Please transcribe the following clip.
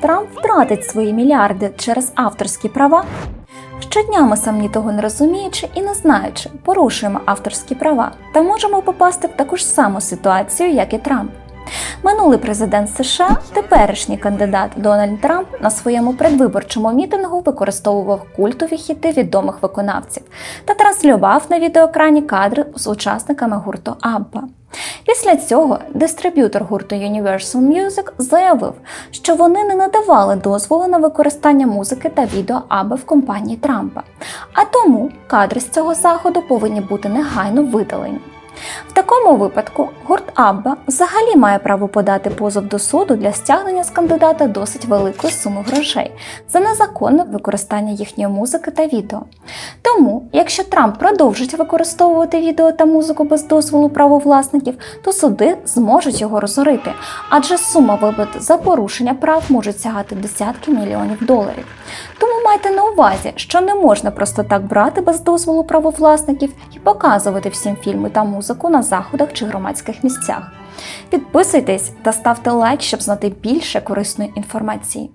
Трамп втратить свої мільярди через авторські права? Щодня ми самі того не розуміючи і не знаючи, порушуємо авторські права та можемо попасти в таку ж саму ситуацію, як і Трамп. Минулий президент США, теперішній кандидат Дональд Трамп, на своєму предвиборчому мітингу використовував культові хіти відомих виконавців та транслював на відеоекрані кадри з учасниками гурту Абба. Після цього дистриб'ютор гурту Universal Music заявив, що вони не надавали дозволу на використання музики та відео Абби в компанії Трампа, а тому кадри з цього заходу повинні бути негайно видалені. В такому випадку гурт Абба взагалі має право подати позов до суду для стягнення з кандидата досить великої суми грошей за незаконне використання їхньої музики та відео. Тому, якщо Трамп продовжить використовувати відео та музику без дозволу правовласників, то суди зможуть його розорити, адже сума виплат за порушення прав може сягати десятки мільйонів доларів. Тому майте на увазі, що не можна просто так брати без дозволу правовласників і показувати всім фільми та музику на заходах чи громадських місцях. Підписуйтесь та ставте лайк, щоб знати більше корисної інформації.